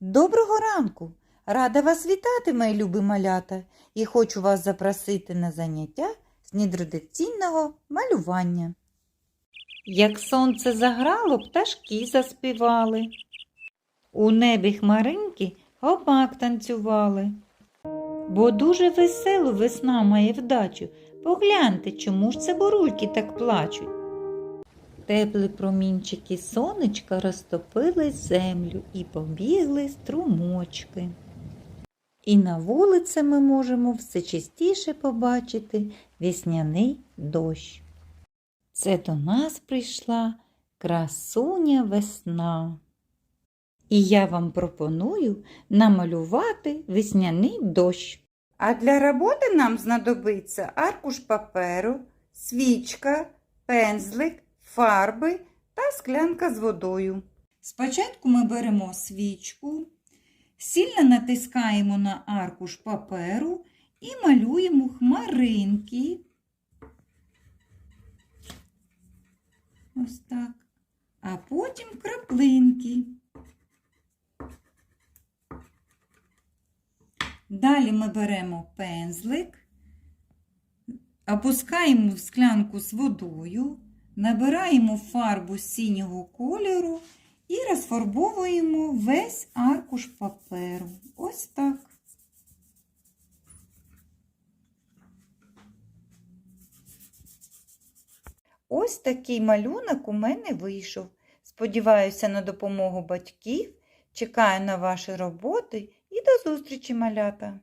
Доброго ранку! Рада вас вітати, мої любі малята, і хочу вас запросити на заняття з нетрадиційного малювання. Як сонце заграло, пташки заспівали. У небі хмаринки гопак танцювали. Бо дуже веселу весна має вдачу. Погляньте, чому ж це бурульки так плачуть. Теплі промінчики сонечка розтопили землю і побігли струмочки. І на вулиці ми можемо все частіше побачити весняний дощ. Це до нас прийшла красуня весна. І я вам пропоную намалювати весняний дощ. А для роботи нам знадобиться аркуш паперу, свічка, пензлик, фарби та склянка з водою. Спочатку ми беремо свічку, сильно натискаємо на аркуш паперу і малюємо хмаринки. Ось так. А потім краплинки. Далі ми беремо пензлик, опускаємо в склянку з водою, набираємо фарбу синього кольору і розфарбовуємо весь аркуш паперу. Ось так. Ось такий малюнок у мене вийшов. Сподіваюся на допомогу батьків. Чекаю на ваші роботи і до зустрічі, малята!